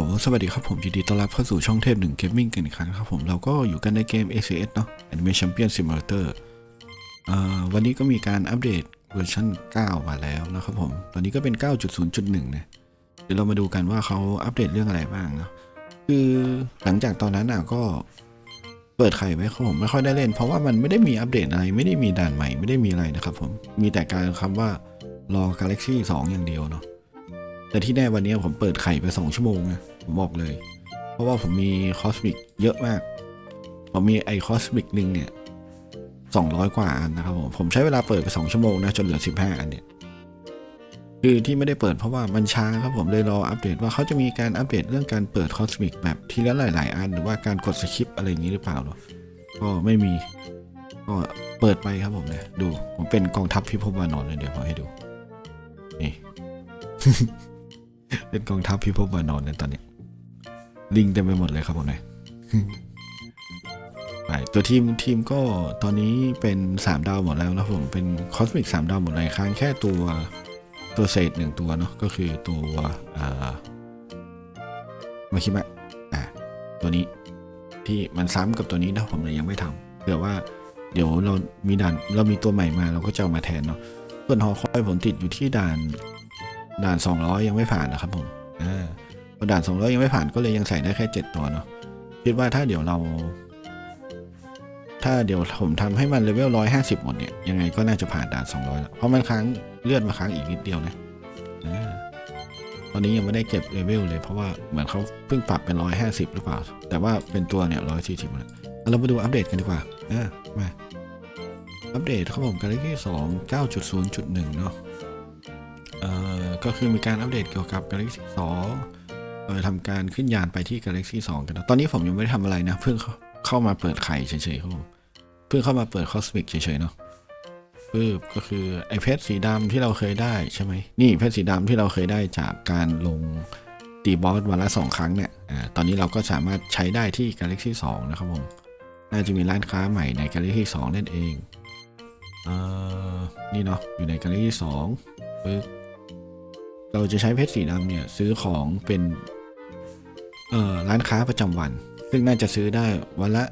ลโหลสวัสดีครับผมยินดีต้อนรับเข้าสู่ช่องเทพหนึ่งเกมมิ่งกันอีกครั้งครับผมเราก็อยู่กันในเกม ACS เนาะ Anime Champion Simulator วันนี้ก็มีการอัปเดตเวอร์ชัน9 มาแล้วนะครับผม ตอนนี้ก็เป็น 9.0.1 นะเดี๋ยวเรามาดูกันว่าเขาอัปเดตเรื่องอะไรบ้างเนาะคือหลังจากตอนนั้นอะก็เปิดไข่ไว้ครับผมไม่ค่อยได้เล่น เพราะว่ามันไม่ได้มีอัปเดตอะไร ไม่ได้มีด่านใหม่ไม่ได้มีอะไรนะครับผมมีแต่การคำว่ารอ Galaxy 2 อย่างเดียวเนาะแต่ที่แน่วันนี้ผมเปิดไข่ไป 2 ชั่วโมงนะ ผมบอกเลย เพราะว่าผมมีคอสมิกเยอะมาก ผมมีไอคอสมิกหนึ่งเนี่ย200กว่าอันนะครับผม ผมใช้เวลาเปิดไป2ชั่วโมงนะ จนเหลือ15อันเนี่ย คือที่ไม่ได้เปิดเพราะว่ามันช้าครับผมเลยรออัปเดตว่าเขาจะมีการอัปเดตเรื่องการเปิดคอสมิกแบบทีละหลาย ๆ อัน หรือว่าการกดสคริปอะไรอย่างนี้หรือเปล่าเนาะก็ไม่มีก็เปิดไปครับผมเนี่ยดู ผมเป็นกองทัพพิภพวานอนเลยเดี๋ยวพอให้ดูนี่เป็นกองทัพพิภพวานอนในตอนนี้ ลิงเต็มไปหมดเลยครับผมเนี่ยไปตัวทีมทีมก็ตอนนี้เป็น 3 ดาวหมดแล้วนะผมเป็นคอสมิก3ดาวหมดเลยค้างแค่ตัวตัวเศษหนึ่งตัวเนาะก็คือตัวอ่ามาคิมะอ่าตัวนี้ที่มันซ้ำกับตัวนี้นะผมเลยยังไม่ทำเผื่อว่าเดี๋ยวเรามีด่านเรามีตัวใหม่มาเราก็จะเอามาแทนเนาะส่วนหอคอยผมติดอยู่ที่ด่านด่าน 200 ยังไม่ผ่านนะครับผมอ่า ด่าน200ยังไม่ผ่านก็เลยยังใส่ได้แค่7ตัวเนาะคิดว่าถ้าเดี๋ยวเรา ถ้าเดี๋ยวผมทำให้มันเลเวล150หมดเนี่ยยังไงก็น่าจะผ่านด่าน200แล้วเพราะมันค้างเลื่อนมาค้างอีกนิดเดียวนะตอนนี้ยังไม่ได้เก็บเลเวลเลยเพราะว่าเหมือนเขาเพิ่งปรับเป็น150หรือเปล่า แต่ว่าเป็นตัวเนี่ย140แล้วเรามาดูอัปเดตกันดีกว่าอ่ามาอัปเดตครับผม Galaxy 2 9.0.1เนาะเอ่อก็คือมีการอัปเดตเกี่ยวกับ Galaxy 2 เอ่อทำการขึ้นยานไปที่ Galaxy 2 กันนะตอนนี้ผมยังไม่ได้ทำอะไรนะ เพิ่งเข้ามาเปิดไข่เฉยๆครับผมเพิ่งเข้ามาเปิด Cosmic เฉยๆเนาะปึ๊บก็คือไอเพชรสีดำที่เราเคยได้ใช่ไหมนี่เพชรสีดำที่เราเคยได้จากการลงตีบอสวันละสองครั้งเนี่ยอ่าตอนนี้เราก็สามารถใช้ได้ที่ Galaxy 2 นะครับผมน่าจะมีร้านค้าใหม่ใน Galaxy 2 นั่นเองเอ่อนี่เนาะอยู่ใน Galaxy 2ปึ๊บ เราจะใช้เพชรสีดำเนี่ยซื้อของเป็นเอ่อร้านค้าประจำวัน ซึ่งน่าจะซื้อได้วันละ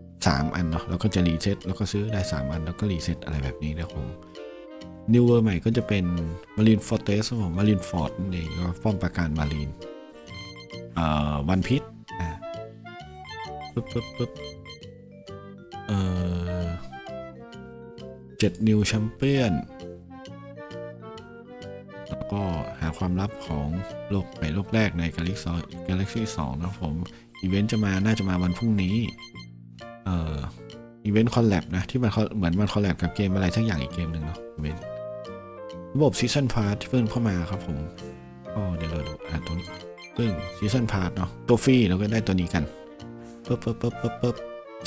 3 อันเนาะแล้วก็จะรีเซ็ตแล้วก็ซื้อได้ 3 อันแล้วก็รีเซ็ตอะไรแบบนี้นะครับผมนิวเวอร์ใหม่ก็จะเป็นมารีนฟอร์เตสผมมารีนฟอร์ดนั่นเองก็ป้อมปราการมารีนเอ่อวันพิษอ่าปึ๊บปึ๊บปึ๊บเอ่อเจ็ดนิวแชมเปี้ยน ก็หาความลับของโลกใหม่โลกแรกใน Galaxy Galaxy 2นะครับผมอีเวนต์จะมาน่าจะมาวันพรุ่งนี้ เอ่ออีเวนต์คอลแลบนะที่มันเหมือนมันคอลแลบกับเกมอะไรสักอย่างอีกเกมหนึ่งเนาะอีเวนต์ระบบซีซันพาร์ทที่เพิ่มเข้ามาครับผมก็เดี๋ยวเราดูอ่าตัวนี้ซึ่งซีซันพาร์ทเนาะตัวฟรีเราก็ได้ตัวนี้กันปึ๊บปึ๊บปึ๊บปึ๊บปึ๊บ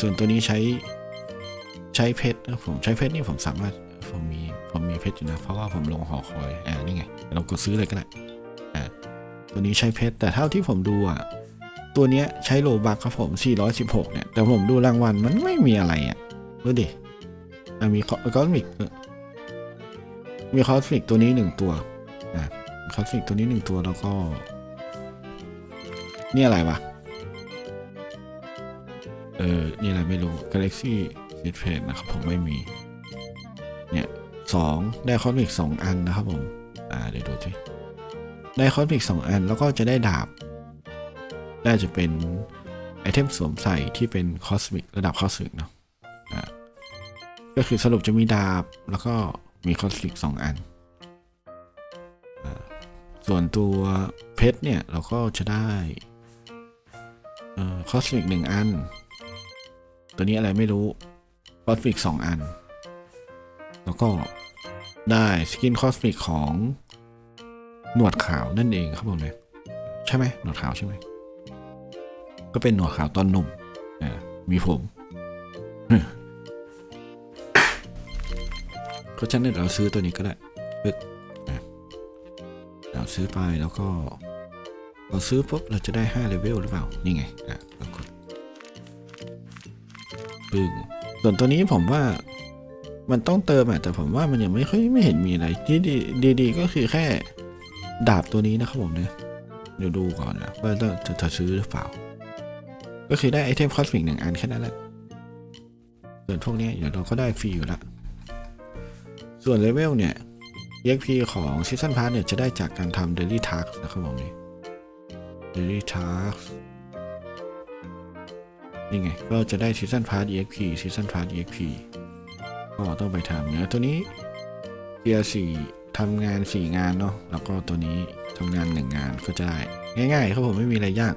ส่วนตัวนี้ใช้ใช้เพชรนะผมใช้เพชรนี่ผมสามารถ ผมมีผมมีเพชรอยู่นะ เพราะว่าผมลงหอคอย อ่านี่ไงเรากดซื้อเลยก็ได้อ่าตัวนี้ใช้เพชรแต่เท่าที่ผมดูอะตัวเนี้ยใช้โลบักครับผม 416 เนี่ย แต่ผมดูรางวัลมันไม่มีอะไรอะดูดิอะมีคอสมิกมีคอสมิกตัวนี้หนึ่งตัวอ่าคอสมิกตัวนี้หนึ่งตัวแล้วก็ นี่อะไรวะเออ นี่อะไรไม่รู้ Galaxy s e t p a d นะครับผมไม่มี เนี่ยสองได้คอสมิกสองอันนะครับผม อ่าเดี๋ยวดูสิได้คอสมิกสองอันแล้วก็จะได้ดาบ น่าจะเป็นไอเทมสวมใส่ที่เป็นคอสมิกระดับคอสมิกเนาะอ่าก็คือสรุปจะมีดาบแล้วก็มีคอสมิกสองอันอ่าส่วนตัวเพชรเนี่ย เราก็จะได้คอสมิกหนึ่งอัน ตัวนี้อะไรไม่รู้คอสมิกสองอัน แล้วก็ได้สกินคอสมิกของหนวดขาวนั่นเองครับผมเลยใช่ไหมหนวดขาวใช่ไหมก็เป็นหนวดขาวตอนหนุ่มมีผมเพราะฉะนั้นเราซื้อตัวนี้ก็ได้ปึ๊กเราซื้อไปแล้วก็เราซื้อปุ๊บเราจะได้5เลเวลหรือเปล่า นี่ไง อะเรากดปึ้งส่วนตัวนี้ผมว่า มันต้องเติมอะแต่ผมว่ามันยังไม่ค่อยไม่เห็นมีอะไรที่ดีดีก็คือแค่ดาบตัวนี้นะครับผมเนี่ยเดี๋ยวดูก่อนนะว่าจะจะซื้อหรือเปล่า ก็คือได้ไอเทมคอสมิกหนึ่งอันแค่นั้นแหละส่วนพวกนี้เดี๋ยวเราก็ได้ฟรีอยู่ละส่วนเลเวลเนี่ย EXP ของซีซันพาร์เนี่ยจะได้จากการทำ Daily Task นะครับผมนี่ Daily Task นี่ไง ก็จะได้ซีซันพาร์ EXP ซีซันพาร์ EXP ก็ต้องไปทำเนี่ยตัวนี้เทียสี่ทำงาน 4 งานเนาะแล้วก็ตัวนี้ทำงาน 1 งานก็จะได้ ง่ายๆครับผมไม่มีอะไรยาก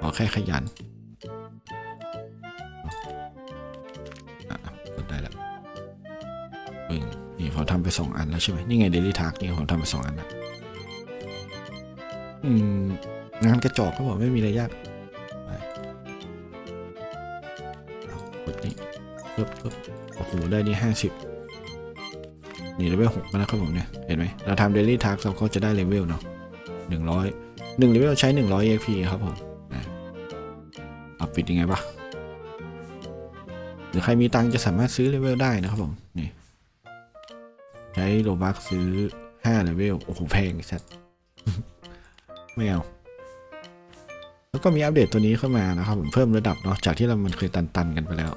ขอแค่ขยันกดได้แล้วปึ้งนี่ผมทำไป 2 อันแล้วใช่ไหมนี่ไง Daily Task นี่ผมทำไป 2 อันแล้วอืมงานกระจอกครับผมไม่มีอะไรยากไปกดนี่ปึ๊บปึ๊บ โอ้ได้นี่ห้าสิบนี่เลเวลหกแล้วนะครับผมเนี่ย เห็นไหมเราทำเดลี่ทักเราก็จะได้เลเวลเนาะหนึ่งร้อยหนึ่งเลเวลใช้หนึ่งร้อย EXP ครับผมเอาปิดยังไงปะหรือใครมีตังค์จะสามารถซื้อเลเวลได้นะครับผมนี่ใช้โลบักซื้อห้าเลเวลโอ้โหแพงชัดไม่เอาแล้วก็มีอัปเดตตัวนี้เข้ามานะครับผมเพิ่มระดับเนาะจากที่เรามันเคยตันๆกันไปแล้ว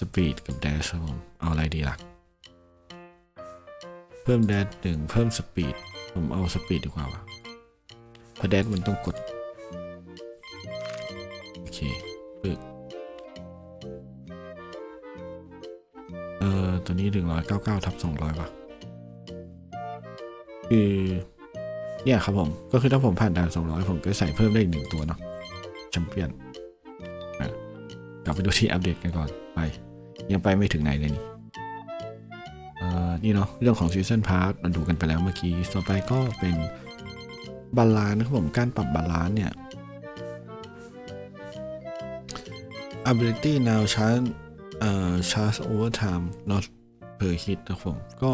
สปีดกับแดชครับผม เอาอะไรดีล่ะ เพิ่มแดชหนึ่งเพิ่มสปีด ผมเอาสปีดดีกว่าวะเพราะแดชมันต้องกด โอเคปึ๊กเอ่อ ตัวนี้หนึ่งร้อยเก้าเก้าทับสองร้อยป่ะ คือ เนี่ยครับผม ก็คือถ้าผมผ่านด่าน200ผมก็ใส่เพิ่มได้อีกหนึ่งตัวเนาะแชมเปี้ยนกลับไปดูที่อัปเดตกันก่อน ไป ยังไปไม่ถึงไหนเลยนี่เอ่อนี่เนาะเรื่องของซีซันพาร์ทเราดูกันไปแล้วเมื่อกี้ต่อไปก็เป็นบาลานซ์นะครับผมการปรับบาลานซ์เนี่ย ability now charge เอ่อ charge over time not per hit นะครับผม ก็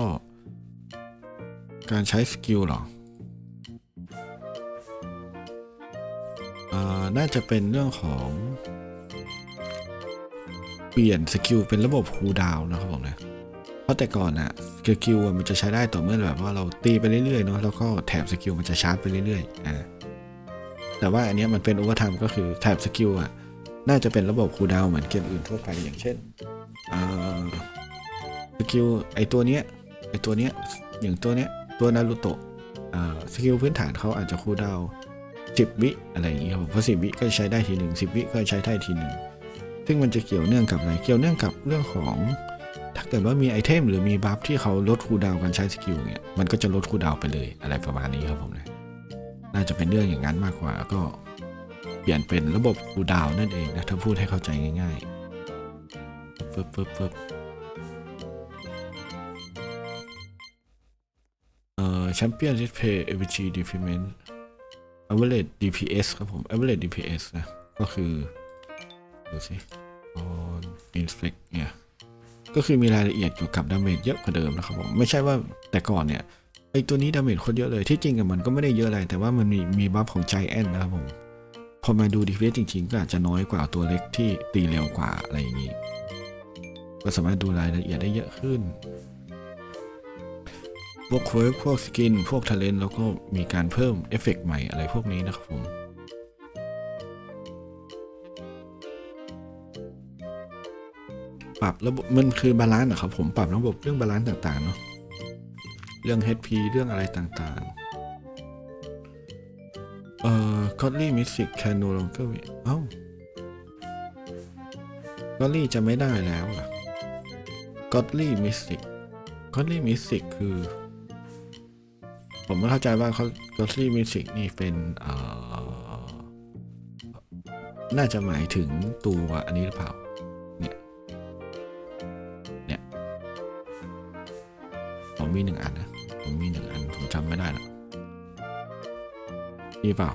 การใช้สกิลหรอเอ่อน่าจะเป็นเรื่องของ เปลี่ยนสกิลเป็นระบบคูลดาวน์นะครับผมนะเพราะแต่ก่อนอะสกิลมันจะใช้ได้ต่อเมื่อแบบว่าเราตีไปเรื่อยๆเนาะแล้วก็แถบสกิลมันจะชาร์จไปเรื่อยๆอ่าแต่ว่าอันนี้มันเป็นโอเวอร์ไทม์ก็คือแถบสกิลอะน่าจะเป็นระบบคูลดาวน์เหมือนเกมอื่นทั่วไปอย่างเช่นสกิลไอตัวเนี้ยไอตัวเนี้ยอย่างตัวเนี้ยตัวนารูโตะสกิลพื้นฐานเขาอาจจะคูลดาวน์สิบวิอะไรอย่างเงี้ยครับเพราะสิบวิก็ใช้ได้ทีหนึ่งสิบวิก็ใช้ได้ทีหนึ่ง ซึ่งมันจะเกี่ยวเนื่องกับอะไรเกี่ยวเนื่องกับเรื่องของ ถ้าเกิดว่ามีไอเทมหรือมีบัฟที่เขาลดคูดาวการใช้สกิลเนี่ยมันก็จะลดคูดาวไปเลยอะไรประมาณนี้ครับผมนะน่าจะเป็นเรื่องอย่างนั้นมากกว่าก็เปลี่ยนเป็นระบบคูดาวนั่นเองนะถ้าพูดให้เข้าใจง่ายๆปึ๊บปึ๊บปึ๊บเอ่อแชมเปี้ยนดิสเพย์ AVG Defense average DPS ครับผม average DPS นะก็คือ ดูสิ on inspect เนี่ยก็คือมีรายละเอียดเกี่ยวกับดาเมจเยอะกว่าเดิมนะครับผมไม่ใช่ว่าแต่ก่อนเนี่ยไอตัวนี้ดาเมจโคนเยอะเลยที่จริงกับมันก็ไม่ได้เยอะอะไร แต่ว่ามันมีมีบัฟของใจแอนนะครับผมพอมาดู DPS จริงๆ ก็อาจจะน้อยกว่าตัวเล็กที่ตีเร็วกว่าอะไรอย่างนี้ ก็สามารถดูรายละเอียดได้เยอะขึ้น พวกเควร์กพวกสกิน พวกท a เลนแล้วก็มีการเพิ่มเอฟเฟกต์ใหม่อะไรพวกนี้นะครับผม ปรับระบบมันคือบาลานซ์นะครับผมปรับระบบเรื่องบาลานซ์ต่างๆเนาะเรื่อง HP เรื่องอะไรต่างๆ เอ่อ Godly Mystic can no longer เอ้า Godly จะไม่ได้แล้วอะ Godly Mystic Godly Mystic คือ ผมไม่เข้าใจว่าเขา Godly Music นี่เป็นเอ่อ น่าจะหมายถึงตัวอันนี้หรือเปล่า มีหนึ่งอันนะผมมีหนึ่งอันผมจำไม่ได้ละนี่เปล่า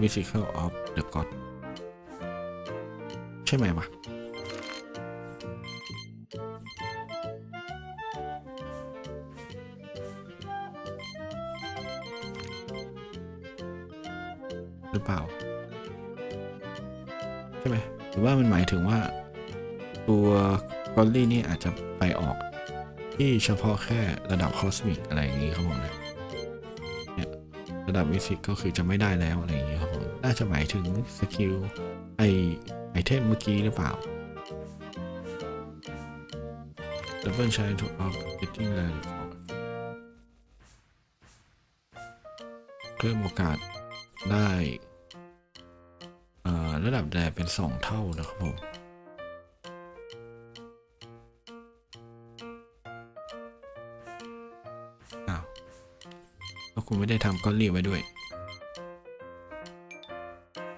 Musical of the God ใช่ไหมวะหรือเปล่า ใช่ไหมหรือว่ามันหมายถึงว่าตัว กอลลี่นี่อาจจะไปออกที่เฉพาะแค่ระดับคอสมิกอะไรอย่างนี้ครับผมนะเนี่ยระดับมิสิกก็คือจะไม่ได้แล้วอะไรอย่างนี้ครับผมน่าจะหมายถึงสกิลไอไอเทมเมื่อกี้หรือเปล่า Double shine to up getting rally for เพิ่มโอกาสได้ระดับแดเป็นสองเท่านะครับผม ถ้าคุณไม่ได้ทำก็รีบไว้ด้วย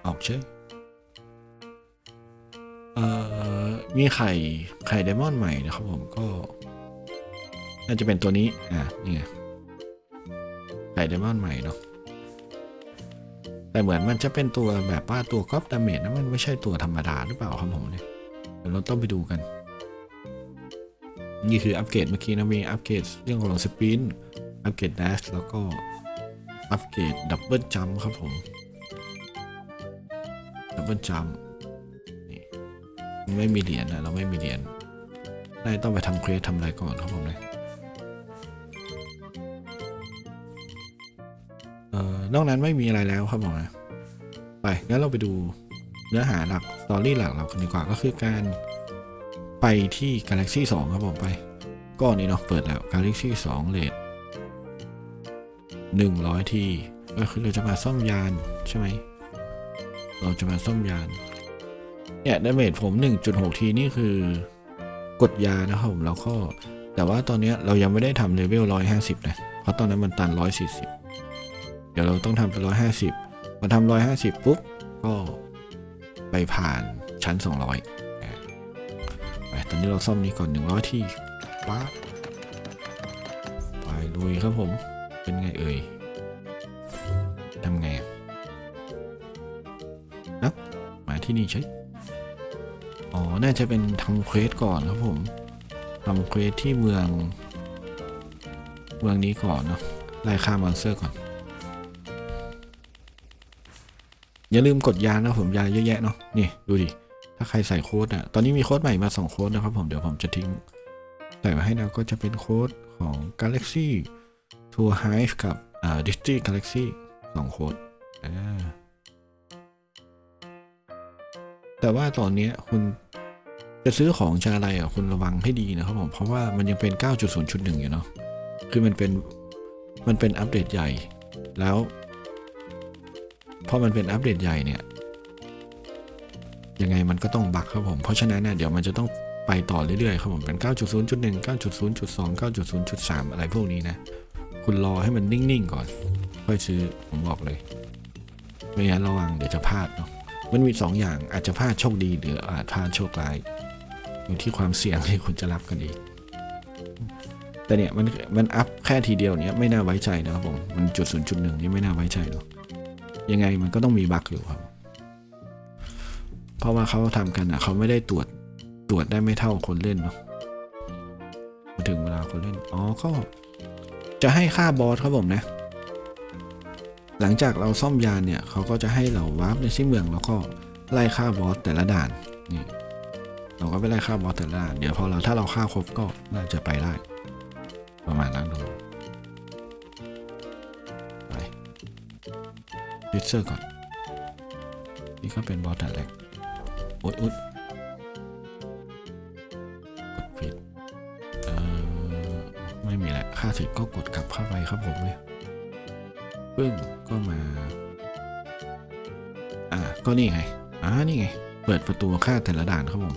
ออกเชื่อเอ่อ มีไข่ ไข่ไดมอนด์ใหม่นะครับผมก็ น่าจะเป็นตัวนี้ อะ นี่ไง ไข่ไดมอนด์ใหม่เนาะ แต่เหมือนมันจะเป็นตัวแบบว่าตัวก๊อปดาเมจนะมันไม่ใช่ตัวธรรมดาหรือเปล่าครับผมเนี่ยเดี๋ยวเราต้องไปดูกัน นี่คืออัปเกรดเมื่อกี้นะมีอัปเกรดเรื่องของสปินอัปเกรดดัชแล้วก็ อัปเกรดดับเบิลจัมครับผมดับเบิลจัมนี่ไม่มีเหรียญนะเราไม่มีเหรียญนายต้องไปทำเควสทำอะไรก่อนครับผมนะเอ่อนอกนั้นไม่มีอะไรแล้วครับผมนะไปงั้นเราไปดูเนื้อหาหลักสตอรี่หลักเรากันดีกว่าก็คือการไปที่ Galaxy 2 ครับผมไป ก็นี่เนาะเปิดแล้ว Galaxy 2เลท 100 ทีก็คือเราจะมาซ่อมยานใช่ไหม เราจะมาซ่อมยาน เนี่ยดาเมจผม 1.6 ทีนี่คือกดยานะครับผมแล้วก็แต่ว่าตอนนี้เรายังไม่ได้ทำเลเวล 150 นะ เพราะตอนนั้นมันตัน 140 เดี๋ยวเราต้องทำเป็น 150มาทำ 150 ปุ๊บ ก็ไปผ่านชั้น 200อะไปตอนนี้เราซ่อมนี้ก่อน 100 ทีป๊าไปลุยครับผม เป็นไงเอ่ยทำไงอะนับมาที่นี่ใช่อ๋อ น่าจะเป็นทำเควสก่อนครับผมทำเควสที่เมือง เมืองนี้ก่อนเนาะไล่ฆ่ามอนสเตอร์ก่อน อย่าลืมกดยานะผมยาเยอะแยะเนาะนี่ดูดิ ถ้าใครใส่โค้ดอะตอนนี้มีโค้ดใหม่มา 2 โค้ดนะครับผม เดี๋ยวผมจะทิ้ง ใส่มาให้นะก็จะเป็นโค้ดของ Galaxy Tour Hive กับอ่า Disney Galaxy สองค้ดอ่าแต่ว่าตอนนี้คุณจะซื้อของจะอะไรอะคุณระวังให้ดีนะครับผมเพราะว่ามันยังเป็น 9.0.1อยู่เนาะคือมันเป็นมันเป็นอัปเดตใหญ่แล้วพอมันเป็นอัปเดตใหญ่เนี่ยยังไงมันก็ต้องบักครับผมเพราะฉะนั้นเนี่ยเดี๋ยวมันจะต้องไปต่อเรื่อยๆครับผมเป็น 9.0.1 9.0.2 9.0.3 อะไรพวกนี้นะ คุณรอให้มันนิ่งๆก่อน ค่อยซื้อผมบอกเลย ไม่งั้นระวังเดี๋ยวจะพลาดเนาะมันมี2ออย่างอาจจะพลาดโชคดีหรืออาจพลาดโชคร้ายอยู่ที่ความเสี่ยงที่คุณจะรับกันดีแต่เนี่ยมันมันอัพแค่ทีเดียวเนี้ยไม่น่าไว้ใจนะครับผมมันจุดศูนย์จุดหนึ่งนี่ไม่น่าไว้ใจหรอกยังไงมันก็ต้องมีบั๊กอยู่ครับ เพราะว่าเขาทำกันอะเขาไม่ได้ตรวจตรวจได้ไม่เท่าคนเล่นเนาะมาถึงเวลาคนเล่นอ๋อก็ จะให้ค่าบอสครับผมนะ หลังจากเราซ่อมยานเนี่ยเขาก็จะให้เราวาร์ปในที่เมืองแล้วก็ไล่ฆ่าบอสแต่ละด่านนี่เราก็ไปไล่ฆ่าบอสแต่ละด่านเดี๋ยวพอเราถ้าเราฆ่าครบก็น่าจะไปได้ ประมาณนั้นครับไปดิสเซอร์ก่อน นี่ก็เป็นบอสด่แรกโอ๊ย เสร็จก็กดกลับเข้าไปครับผมเลยปึ้งก็มา อ่าก็นี่ไงอ่านี่ไง เปิดประตูค่าแต่ละด่านครับผม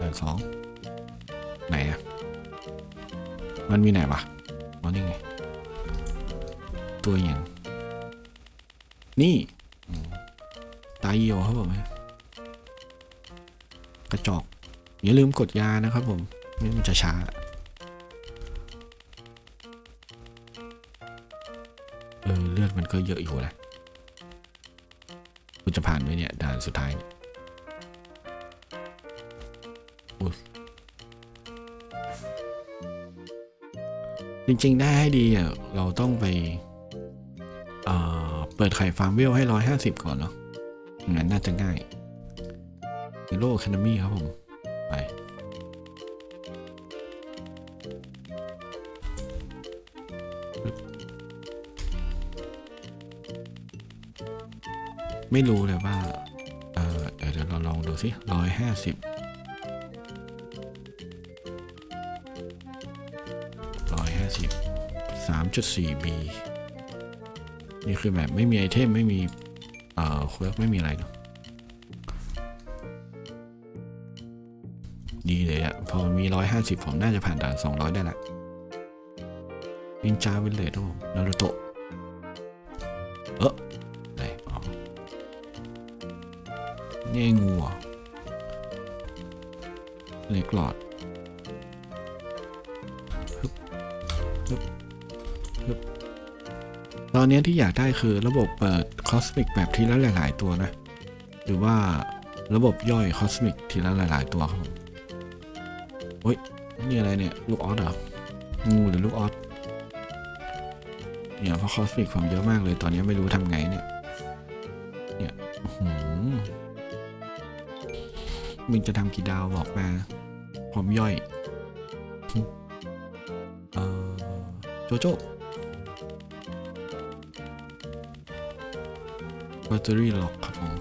ด่านสองไหนอะมันมีไหนวะอ๋อนี่ไง ตัวอย่างนี่ตายเหี่ยวครับผมกระจอก อย่าลืมกดยานะครับผมไม่งั้นมันจะช้า เออ เลือดมันก็เยอะอยู่นะคุณจะผ่านไหมเนี่ย ด่านสุดท้ายอุ๊ยจริงๆ ได้ให้ดีอะเราต้องไปเเปิดไข่ฟาร์มเวลให้ร้อยห้าสิบก่อนเนาะงั้นน่าจะง่ายฮีโร่แคนามีครับผม ไม่รู้เลยว่าเออเดี๋ยวเราลองดูสิร้อยห้าสิบร้อยห้าสิบสามจุดสี่บีนี่คือแบบไม่มีไอเทม ไม่มี เอ่อเควร์กไม่มีอะไรเนาะดีเลยอะพอมีร้อยห้าสิบผมน่าจะผ่านด่านสองร้อยได้ละนินจาวิลเลจครับผมนารูโตะ นี่ไอ้งูเหล็กหลอดฮึบฮึบฮึบตอนนี้ที่อยากได้คือระบบเปิดคอสมิกแบบทีละหลาย ๆ ตัวนะ หรือว่าระบบย่อยคอสมิกทีละหลาย ๆ ตัวครับผมโอ้ย นี่อะไรเนี่ย ลูกออสเหรอ งูหรือลูกออสเนี่ยเพราะคอสมิกผมเยอะมากเลย ตอนนี้ไม่รู้ทำไงเนี่ย เนี่ยหือ มึงจะทำกี่ดาวบอกมา พร้อมย่อยโจโจ้แบตเตอรี่ล็อกครับผม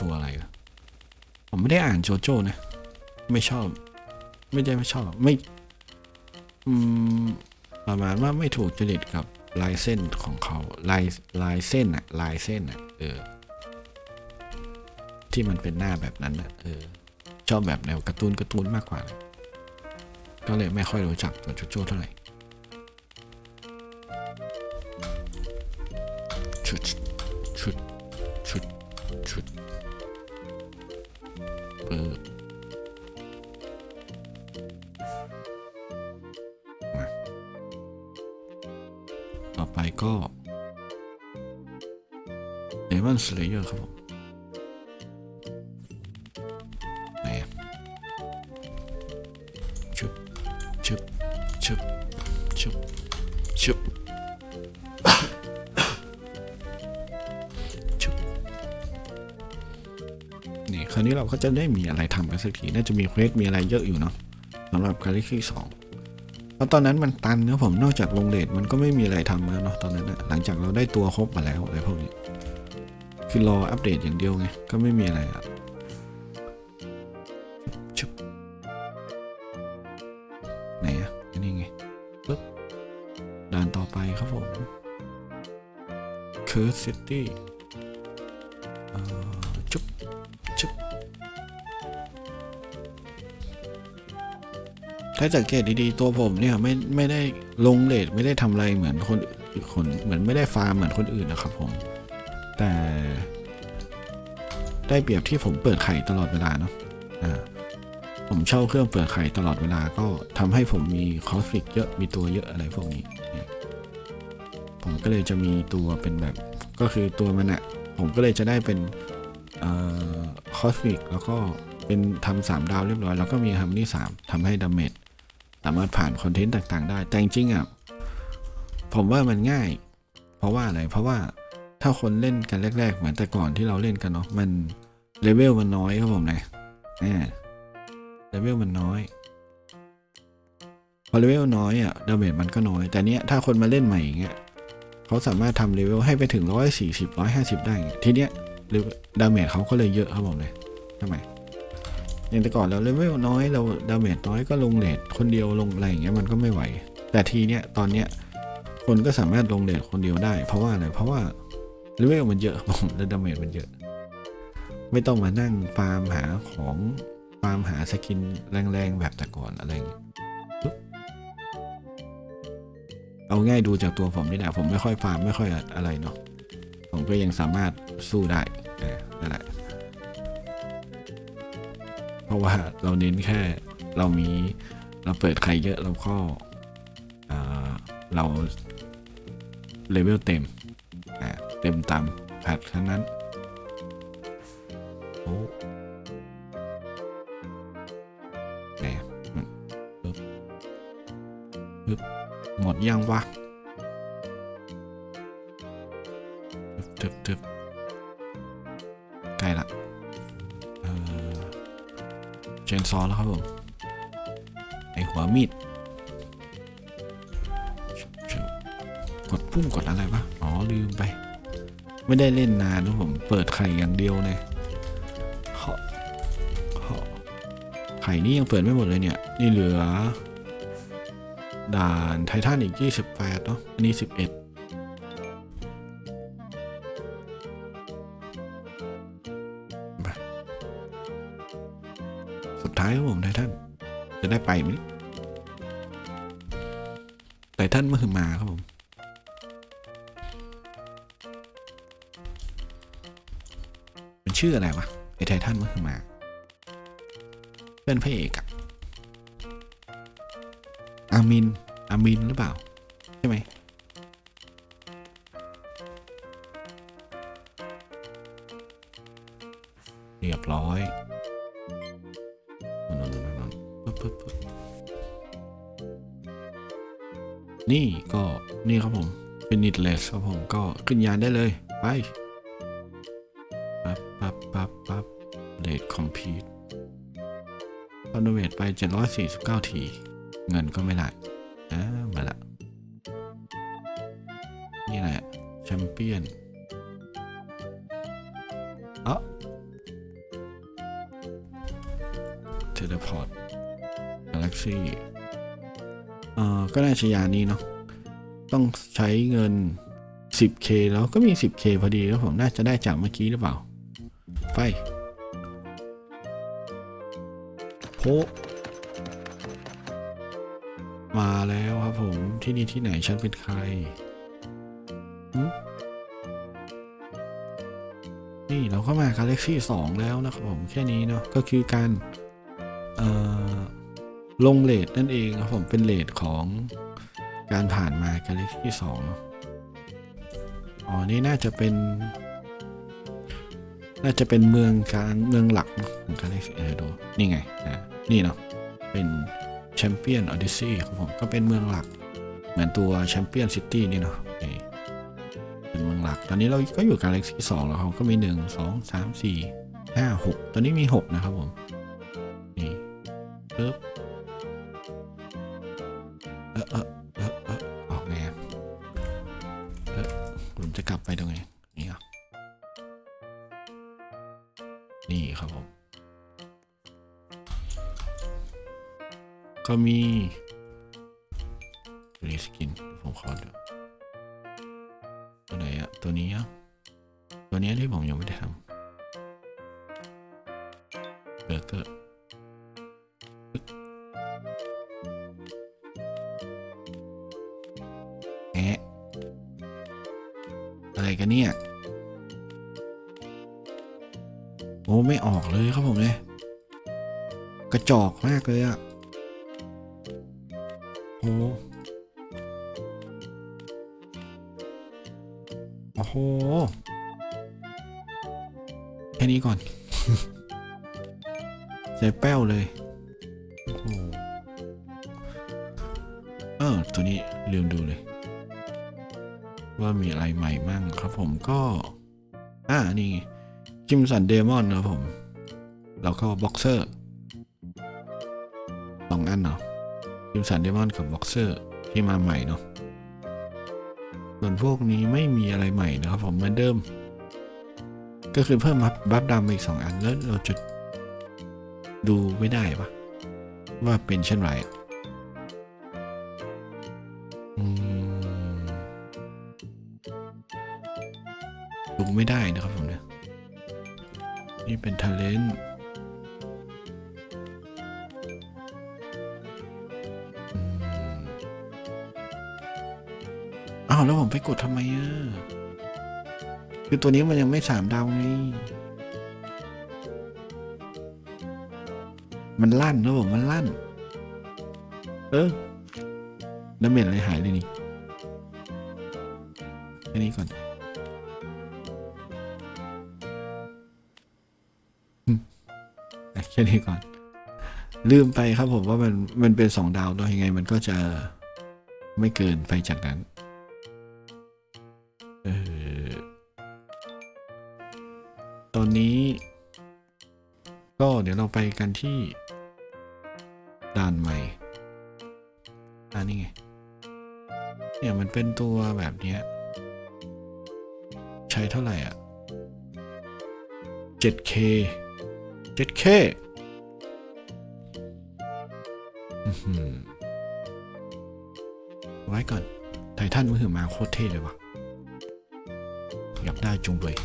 ตัวอะไรผมไม่ได้อ่านโจโจ้นะ ไม่ชอบ ไม่ได้ไม่ชอบ ไม่ประมาณว่าไม่ถูกจริตกับลายเส้นของเขาลายลายเส้นอะลายเส้นอะเออ ที่มันเป็นหน้าแบบนั้นอะเออ ชอบแบบแนวการ์ตูนการ์ตูนมากกว่าเลยก็เลยไม่ค่อยรู้จักตัวโจโจ้เท่าไหร่ชุดชุดชุดชุดเปิดต่อไปก็เดมอนสเลเยอร์ครับผม นี้เราก็จะได้มีอะไรทำกันสักทีน่าจะมีเควสมีอะไรเยอะอยู่เนาะสำหรับกาลิคีสองเพราะตอนนั้นมันตันเนะผมนอกจากลงเลทมันก็ไม่มีอะไรทำแล้วเนาะตอนนั้นนะหลังจากเราได้ตัวครบมาแล้วอะไรพวกนี้คือรออัปเดตอย่างเดียวไงก็ไม่มีอะไรอะชึบไหนอะอันนี้ไงปึ๊บด่านต่อไปครับผมเคิร์สซิตี้ชุบชุบ ถ้าสังเกตดีๆตัวผมเนี่ยไม่ไม่ได้ลงเลทไม่ได้ทำอะไรเหมือนคนคนเหมือนไม่ได้ฟาร์มเหมือนคนอื่นนะครับผม แต่ได้เปรียบที่ผมเปิดไข่ตลอดเวลาเนาะอ่าผมเช่าเครื่องเปิดไข่ตลอดเวลาก็ทำให้ผมมีคอสฟิกเยอะมีตัวเยอะอะไรพวกนี้ ผมก็เลยจะมีตัวเป็นแบบก็คือตัวมันอะผมก็เลยจะได้เป็นคอสฟิกแล้วก็เป็นทำสามดาวเรียบร้อย แล้วก็มีทำนี่สามทำให้ดาเมจามารถผ่านคอนเทนต์ต่างๆ ได้ แต่จริงๆอะผมว่ามันง่าย เพราะว่าอะไร เพราะว่าถ้าคนเล่นกันแรก ๆ เหมือนแต่ก่อนที่เราเล่นกันเนาะ มันเลเวลมันน้อยครับผมนะอ่าเลเวลมันน้อย พอเลเวลน้อยอะดาเมจมันก็น้อย แต่เนี้ยถ้าคนมาเล่นใหม่อย่างเงี้ยเขาสามารถทำเลเวลให้ไปถึงร้อยสี่สิบร้อยห้าสิบได้ ทีเนี้ยดาเมจเขาก็เลยเยอะครับผมเลยทำไม อย่างแต่ก่อนเราเลเวลน้อยเราดาเมจน้อยก็ลงเลทคนเดียวลงอะไรอย่างเงี้ยมันก็ไม่ไหว แต่ทีเนี้ยตอนเนี้ยคนก็สามารถลงเลทคนเดียวได้ เพราะว่าอะไรเพราะว่าเลเวลมันเยอะผมแล้วดาเมจมันเยอะ ไม่ต้องมานั่งฟาร์มหาของฟาร์มหาสกินแรงๆแบบแต่ก่อนอะไรเงี้ยเอาง่ายดูจากตัวผมนี่แหละผมไม่ค่อยฟาร์มไม่ค่อยอะไรเนาะผมก็ยังสามารถสู้ได้นั่นแหละ เพราะว่าเราเน้นแค่เรามีเราเปิดใครเยอะเราก็เราเลเวลเต็มอ่าเต็มตามแพทเท่านั้นโอ้แหมปึ๊บปึ๊บหมดยังวะ ซอแล้วครับผมไอหัวมีดกดพุ่งกดอะไรปะอ๋อลืมไป ไม่ได้เล่นนานนะผมเปิดไข่อย่างเดียวเลยเหาะเหาะไข่นี่ยังเปิดไม่หมดเลยเนี่ย นี่เหลือ ด่านไททันอีก 28เนาะอันนี้ 11 ท้ายครับผมไททันจะได้ไปไหมไททันเมื่อคืนมาครับผมมันชื่ออะไรวะไอไททันเมื่อคืนมาเป็นพระเอกอะอามินอามินหรือเปล่า ใช่ไหมเรียบร้อย นี่ก็นี่ครับผม Finitless ครับผมก็ขึ้นยานได้เลย ไปปั๊บปั๊บปั๊บปั๊บเลดคอมพิวต์คอนเวทไป 749 ที เงินก็ไม่ได้อ่ามาละ นี่แหละแชมเปี้ยนเอ๋อเทเลพอร์ตกาแล็กซี่ เออก็น่าจะยานี้เนาะต้องใช้เงิน 10k แล้วก็มี 10k พอดีแล้วผมน่าจะได้จากเมื่อกี้หรือเปล่า ไปโพมาแล้วครับผมที่นี่ที่ไหนฉันเป็นใคร นี่เราก็มา Galaxy 2 แล้วนะครับผมแค่นี้เนาะก็คือการ ลงเลทนั่นเองครับผมเป็นเลทของการผ่านมา Galaxy 2เนอะอ๋อ นี่น่าจะเป็น น่าจะเป็นเมืองกางเมืองหลักเนอะของ Galaxy เออดูนี่ไงอ่านี่เนาะเป็นแชมเปี้ยนออดิซีครับผมก็เป็นเมืองหลัก เหมือนตัวแชมเปี้ยนซิตี้นี่เนาะนี่เป็นเมืองหลัก ตอนนี้เราก็อยู่ Galaxy 2แล้วเขาก็มี1 2 3 4 5 6ตอนนี้มี6นะครับผมนี่ปึ๊บ ก็มีรีสกินผมขอดูตัวไหนอะตัวนี้อะตัวนี้ที่ผมยังไม่ได้ทำเบอร์เกอร์แอะอะไรกันเนี่ย โอ้ ไม่ออกเลยครับผมเนี่ยกระจอกมากเลยอะ โอ้โหโอ้โห แค่นี้ก่อนใจแป้วเลยโอ้โหเออ ตัวนี้ลืมดูเลย ว่ามีอะไรใหม่มั่งครับผมก็ อ่า นี่จิมสันเดมอนนะครับผม แล้วก็บ็อกเซอร์สองอันเนาะ จิมสันเดมอนกับบ็อกเซอร์ที่มาใหม่เนาะส่วนพวกนี้ไม่มีอะไรใหม่นะครับผมเหมือนเดิม ก็คือเพิ่มบัฟบัฟดำมาอีกสองอันแล้วเราจะดูไม่ได้ปะว่าเป็นเช่นไรดูไม่ได้นะครับผมเนี่ยนี่เป็นท l e n t าวแล้วผมไปกดทำไมอะ คือตัวนี้มันยังไม่สามดาวไง มันลั่นนะผมมันลั่น เออแล้วเม็ดอะไรหายเลยนี่แค่นี้ก่อนแค่นี้ก่อน ลืมไปครับผมว่ามันมันเป็นสองดาวด้วยยังไง มันก็จะไม่เกินไปจากนั้น อนนี้ ก็เดี๋ยวเราไปกันที่ด่านใหม่อ่านี่ไง เนี่ยมันเป็นตัวแบบเนี้ย ใช้เท่าไหร่อะ 7K 7K ไว้ก่อน ไททันมือถือมาโคตรเท่เลยวะอยากได้จุงเลย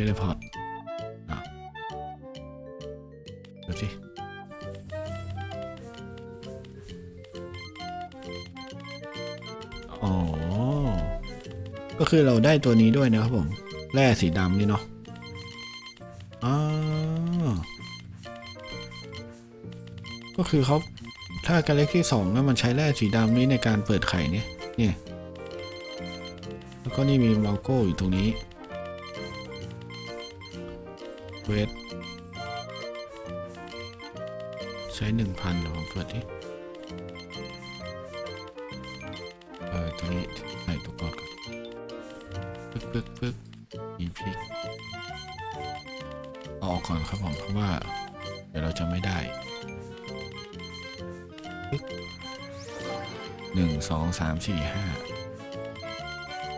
เทเลพอร์ตอะดูสิอ๋อ ก็คือเราได้ตัวนี้ด้วยนะครับผมแร่สีดำนี่เนาะอ๋อก็คือเขาถ้า Galaxy 2แล้วมันใช้แร่สีดำนี้ในการเปิดไข่เนี่ยเนี่ย แล้วก็นี่มีโลโก้อยู่ตรงนี้ เวทใช้หนึ่งพันเดี๋ยวผมเปิดดิเออตัวนี้ใส่ตัวกอดก่อนปึ๊กปึ๊กปึ๊กมีพลิกเอาออกก่อนครับผมเพราะว่า เดี๋ยวเราจะไม่ได้ปึ๊กหนึ่งสองสามสี่ห้า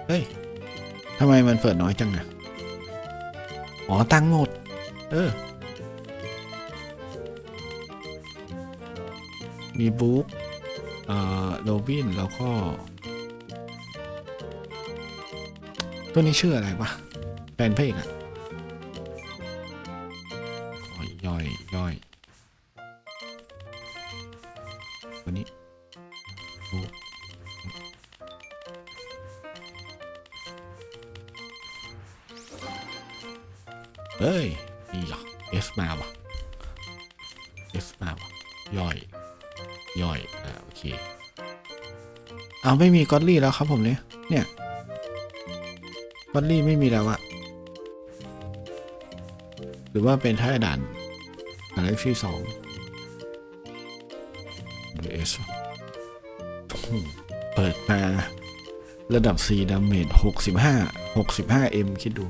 เฮ้ยทำไมมันเปิดน้อยจังอะอ๋อ ตังหมด เออ มีบุ๊กอ่อโรบิน แล้วก็ ตัวนี้ชื่ออะไรวะแฟนเพลงอะย่อยย่อยตัวนี้เฮ้ย เอสมาวะเอสมาวะย่อย ย่อย อ่า โอเค เอาไม่มีกอดลี่แล้วครับผมเนี่ย เนี่ยกอดลี่ไม่มีแล้วอะหรือว่าเป็นท่ายด่านอะไรที่สองดูเอสเปิดมาระดับ 4 ดาเมจ 65 65 M คิดดู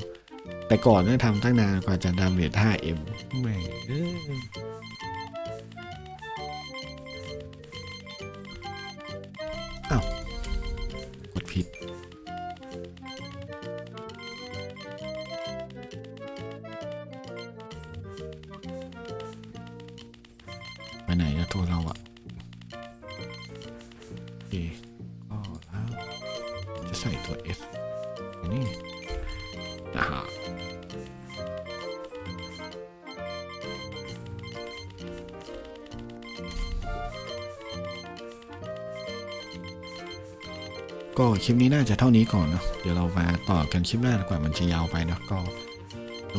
แต่ก่อนต้องทำตั้งนานกว่าจะดาเมจ 5M แม่เอ้ยอ้าวกดผิด ไปไหนนะตัวเราอะ ก็คลิปนี้น่าจะเท่านี้ก่อนเนะเดี๋ยวเรามาต่อกันคลิปหน้าดีกว่ามันจะยาวไปนะก็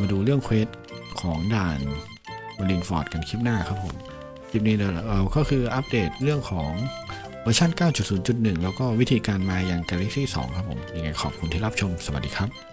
มาดูเรื่องเควสของด่านบรินฟอร์ดกันคลิปหน้าครับผมคลิปนี้เราก็คืออัปเดตเรื่องของเวอร์ชัน9.0.1 แล้วก็วิธีการมาอย่าง Galaxy 2 ครับผมยังไงขอบคุณที่รับชมสวัสดีครับ